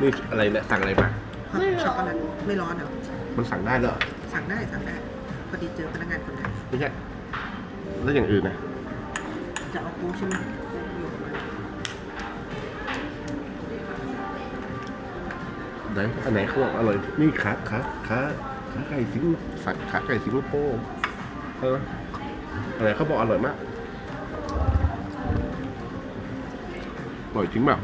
นี่อะไรเนี่ยสั่งอะไรมาไม่ช็อกโกแลตไม่ร้อนเหรอมันสั่งได้เหรอสั่งได้สั่งได้พอดีเจอพนักงานคนนั้นไม่ใช่แล้วอย่างอื่นนะจะเอาปูใช่ไหมอยู่ประมาณไหนอันไหนเขาบอกอร่อยนี่ขาขาขาขาไก่สิงสักขาไก่สิงคโปร์เอออะไรเขาบอกอร่อยมากอร่อยจริงเปล่า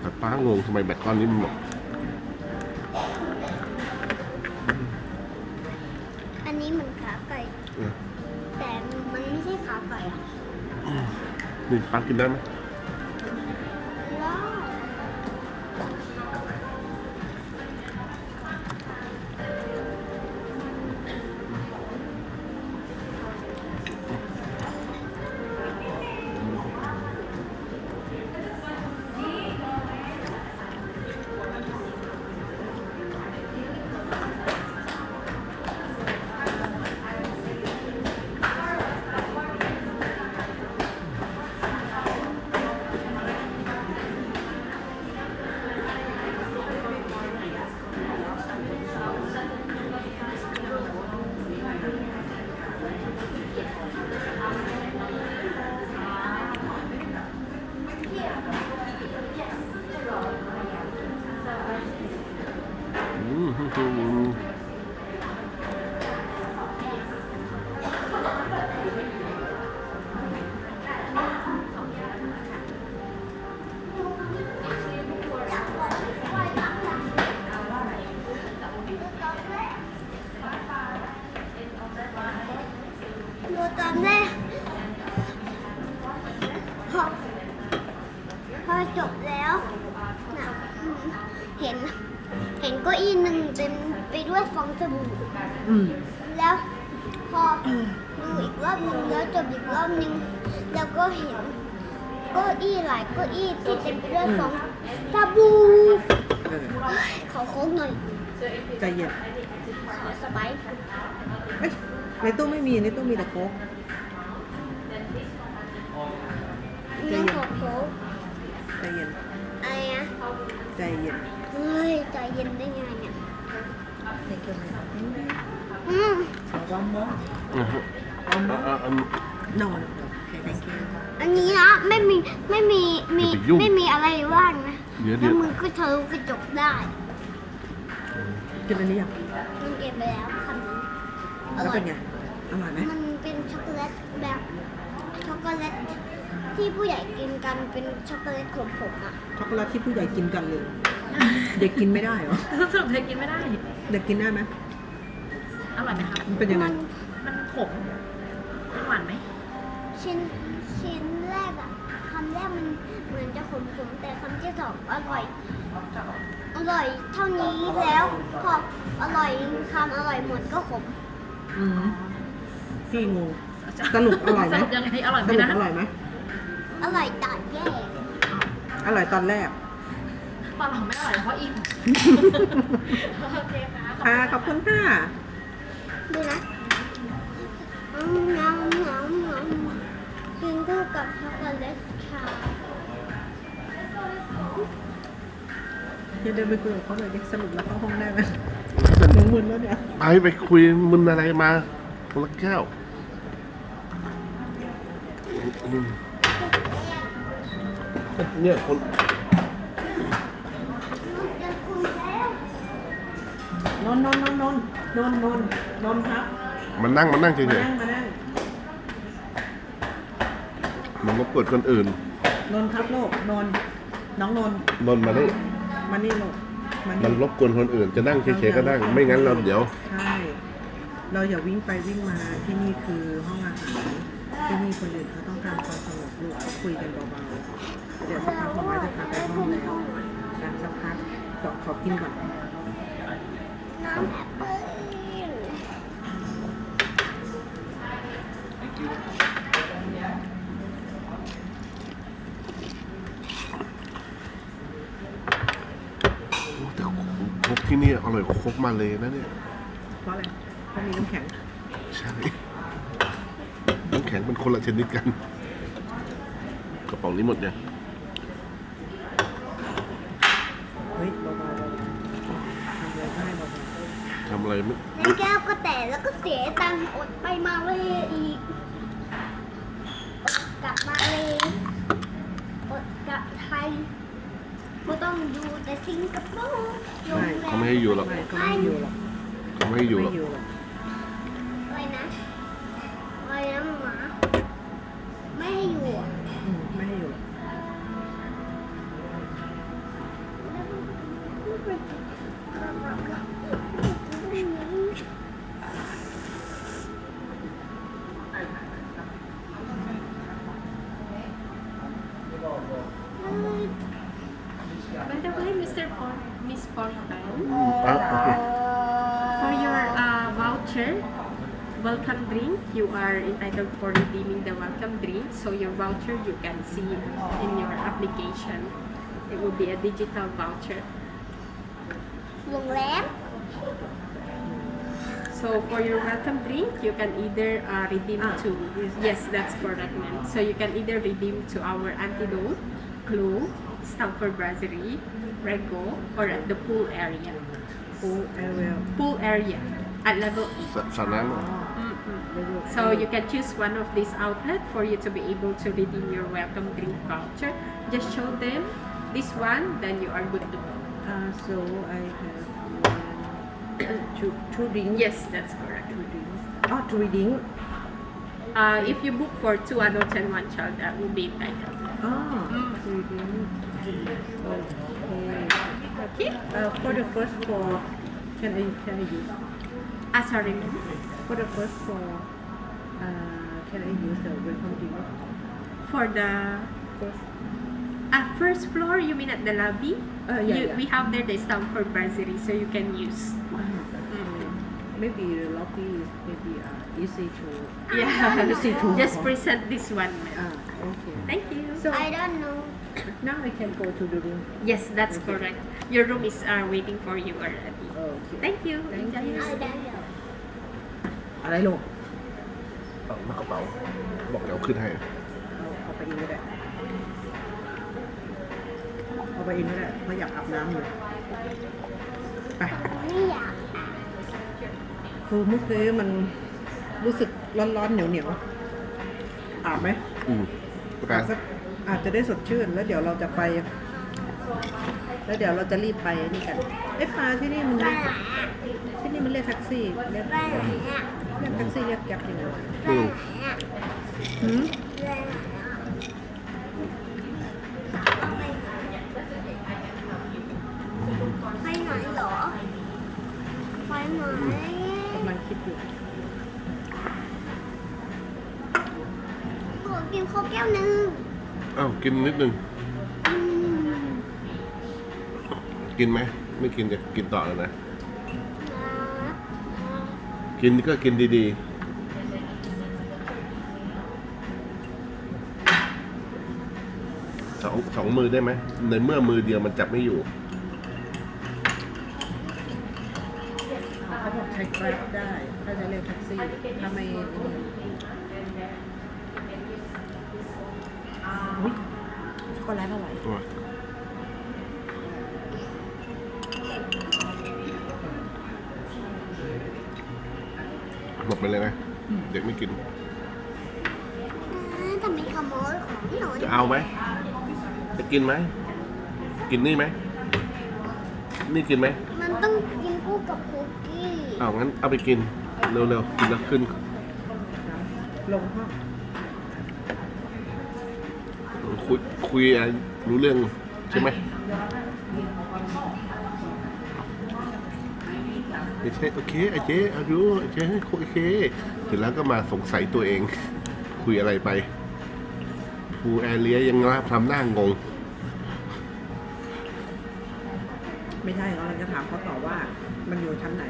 แต่ป้างงทำไมแบตก้อนนี้มันหมดอันนี้เหมือนขาไก่ เออแต่มันไม่ใช่ขาไก่อะ นี่ป้ากินได้ไหม ตอนแรกพอพอจบแล้วนะเห็น เห็นเก้าอี้หนึ่งเต็มไปด้วยฟองสบู่อืมแล้วพอดูอีกรอบหนึ่งแล้วจบอีกรอบหนึ่งแล้วก็เห็นเก้าอี้หลายเก้าอี้ที่เต็มไปด้วยฟองสบู่เออขอโค้งหน่อยใจเย็นขอสไปซ์เอ้ย ในตู้ไม่มีในตู้มีแต่โค้กน้องขอโค้งใจเย็นอะไรนะใจเย็นเฮ้ยใจเย็นได้ไงเนี่ยในเกมไหนอืมวันมออือฮึอะอะอะนอนใครใครอันนี้นะไม่มีไม่มีมีอย่าไปยุ่งไม่มีอะไรว่างนะเดี๋ยวเดี๋แล้ยว วมือก็ทะลุกระจกได้กินอันนี้ยังมันเก็บไปแล้วคำนึงอแล้วร่อเป็ยนไง อร่อยไหมมันเป็นช็อกโกแลตแบบช็อกโกแลตที่ผู้ใหญ่กินกันเป็นช็อกโกแลตขมๆอะช็อกโกแลตที่ผู้ใหญ่กินกันเลย เด็กกินไม่ได้เหรอสรุปเธอกินไม่ได้ เด็กกินได้ไหมอร่อยไหมครับ มันเป็นยังไง มันมันขมมันหวานไหมชิ้นชิ้นแรกอะคำแรกมันเหมือนจะขมๆแต่คำที่สองอร่อยอร่อยเท่านี้แล้วพออร่อยคำอร่อยหมดก็ขม อืม พี่งงสรุปอร่อยไหมสรุปยังไงอร่อยไหสมรุปนะอร่อยไหมอร่อยตัดแย่อร่อยตอนแรกตอนหลังไม่อร่อยเพราะอิ่มโอเคค่ะค่ะ ขอบคุณค่ะ ดูนะอืมน้ำน้ำน้ำกินคู่กับช็อกโกแลตชาอย่าเดินไปคุยกับเขาเลยดิสรุปแล้วเข้าห้องได้ไหมหนูมึนแล้วเนี่ย ไปไปคุยมึนอะไรมาคนละแก้วอืม เนี่ยคนจะคุยแล้วนนนนนนนนนนนนนครับมันนั่งมันนั่งเฉมายนั่งมานั่งๆมันรบกวนคนอื่นนนครับลูกนนน้องนนนนมานี่มานี่ลูกมามันนี่รบกวนคนอื่นจะนั่งเฉยๆก็นั่งไม่งั้นเราเดี๋ยว ใช่เราอย่าวิ่งไปวิ่งมาที่นี่คือห้องอาหาร ที่นี่คนอื่นเขาต้องการความสงบลูกคุยกันเบาๆเดี๋ยวสักพักหมอมาจะพาไปห้องแล้วการสักพักขอขอกินก่อนน้ำแอปเปิ้ลแต่โคกที่นี่อร่อยกว่าโคกมาเลยนะเนี่ยเพราะอะไรเพราะมีน้ำแข็งใช่น้ำแข็งเป็นคนละชนิดกันอกระป๋องนี้หมดเนี่ยเฮ้ยเบาๆเบาๆทำอะไรก็ให้เบาทำอะไรไม่แล้วแก้วก็แตกแล้วก็เสียตังค์อดไปมาเลยอีกอดกลับมาเลยอดกลับไทยก็ต้องอยู่แต่สิงคโปร์โรงแรเขาไม่ให้อยู่หรอกๆไม่ก็ไม่อยู่หรอกเขาไม่ให้อยู่หรไม่อก อยู่หรอก อะไรนะ ไม่ให้อยู่อะ อืมไม่ให้อยู่หรอก By the way, Mr. Por Miss Portal, อ่ะโอเค for your uh, voucher, welcome drink, you are entitled for redeeming the welcome drink. So your voucher you can see in your application. It will be a digital voucher. So for your welcome drink, you can either uh, redeem ah, to yes, that's correct, ma'am. So you can either redeem to our antidote, clue, Stanford Brasserie, Rego, or at the pool area. Pool area. Pool area at level. Sa- so you can choose one of these outlets for you to be able to redeem your welcome drink voucher. Just show them this one, then you are good to go. Uh, so I have two drinks. Yes, that's correct. Two drinks. Oh, three drinks. Uh, if you book for two adults and one child, that will be entitled. Oh, Mm. Okay. Okay. Uh, for the first four, can I can I use? Ah, sorry. For the first four, uh, can I use the welcome drink? For the First. uh, first floor, you mean at the lobby? Uh, yeah, you, yeah. We have there the Stamford Brasserie, so you can use. Ah, okay. Maybe the lobby is maybe uh, easy to. Yeah. Easy to. Just present this one, ma'am. Ah, okay. Thank you. So I don't know now I can go to the room. Yes, that's Okay. correct. Your room is uh, waiting for you already. Okay. Thank you. Thank Enjoy you. อะไรลูกเอามากระเป๋า บอกเดี๋ยวขึ้นให้ เอาเอาไปเองก็ได้เอาไปเองก็ได้เพราะอยากอาบน้ำอยู่ไปไม่อยากคือเมื่อกี้มันรู้สึกร้อนๆเหนียวๆอาบไหมอืมไปอาบสักอาจจะได้สดชื่น แล้วเดี๋ยวเราจะไป แล้วเดี๋ยวเราจะรีบไปนี่กันไอ้ยปลาที่นี่มันไปเรียกไหนอะที่นี่มันเรียกแท็กซี่เรียก ไปไหนอะ เรียกแท็กซี่เรียกแก๊ปยังไงวะไปไหนอะหืมไปไหนอะไปไหนเหรอไปไหนกำลังคิดอยู่ขอกินข้าวแก้วหนึ่งอ้าวกินนิดนึง อืม กินไหม ไม่กินจะกินต่อเลยนะนะ กินก็กินดีๆสองสองมือได้ไหมในเมื่อมือเดียวมันจับไม่อยู่ เขาบอกใช้แกร็บได้ถ้าจะเรียกแท็กซี่ถ้าไม่อุ้ยช็อกโกแลตอร่อย หมดไปเลยนะเด็กไม่กินอ่าทำไมขโมยของหนูจะเอาไหมจะกินไหม กินนี่ไหม นี่กินไหม มันต้องกินคู่กับคุกกี้เอางั้นเอาไปกิน เร็วๆ กินแล้วขึ้น ลงห้องคุยคุยอะไรรู้เรื่องใช่ไหม ไม่ใช่โอเคไอ้เจ๊อายุไอ้เจ๊โอเคเสร็จแล้วก็มาสงสัยตัวเอง คุยอะไรไปภูแอร์เลียยังรับทำหน้างง ไม่ใช่เราจะถามเขาต่อว่า มันอยู่ชั้นไหน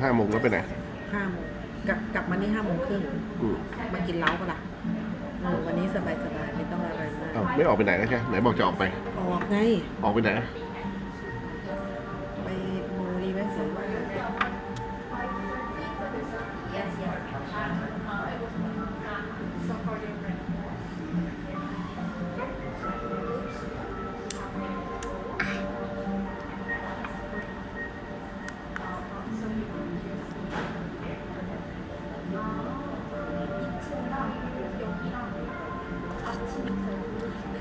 ห้าโมงแล้วไปไหนห้าโมงกลับกลับมานี่ห้าโมงครึ่งอืมมากินเล้าปะล่ะเออวันนี้สบายสบายๆไม่ต้องอะไรมากอ้าวไม่ออกไปไหนนะใช่ไหนบอกจะออกไป ออกไง ออกไปไหน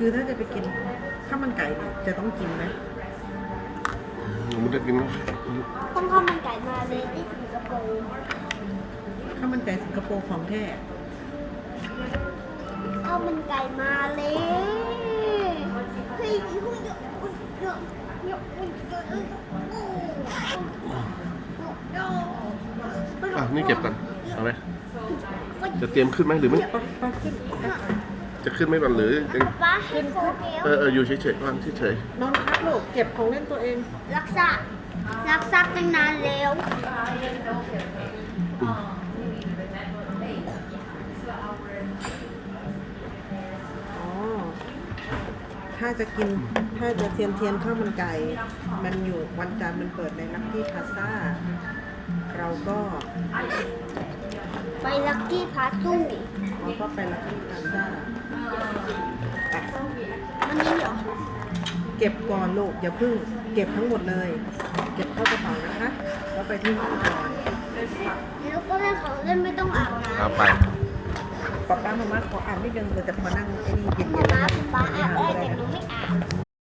คือถ้าจะไปกินข้าวมันไก่เนี่ยจะต้องกินไหมมันจะกินต้องข้าวมันไก่มาเลยที่สิงคโปร์ข้าวมันไก่สิงคโปร์ของแท้ข้าวมันไก่มาเลยเฮ้ยคุณเดี๋ยวคุณเดี๋ยวเดี๋ยวคุณเดี๋ยวเดี๋ยวเดี๋ยวอะนี่เก็บกันเอาไหมจะเตรียมขึ้นไหมหรือไม่ปักปักขึ้น จะขึ้นไหมก่อนหรือยังป้าให้โฟเดียวเออเอออยู่เฉยๆวางเฉยนอนพักลูกเก็บของเล่นตัวเอง รักษา รักษาตั้งนานแล้ว อ๋อ ถ้าจะกิน ถ้าจะเทียนเทียนข้าวมันไก่ มันอยู่วันจันทร์มันเปิดในลักกี้พาซ่า เราก็ไปลักกี้พาสู้ เราก็ไปลักกี้พาซ่าไปมันนี่เหรอเก็บก่อนลูกอย่าเพึ่ง เก็บทั้งหมดเลย เก็บเข้ากระเป๋านะคะ แล้วไปที่ห้องก่อนแล้วก็เล่นของเล่นไม่ต้องอาบๆน้ำเอาไปป๊าป้ามาม่าขออ่านนิดนึงเดี๋ยวจะมานั่งไอ้นี่เย็นป๊าๆป๊าให้ป๊าอาบได้ได้แต่นะหนูไม่อาบ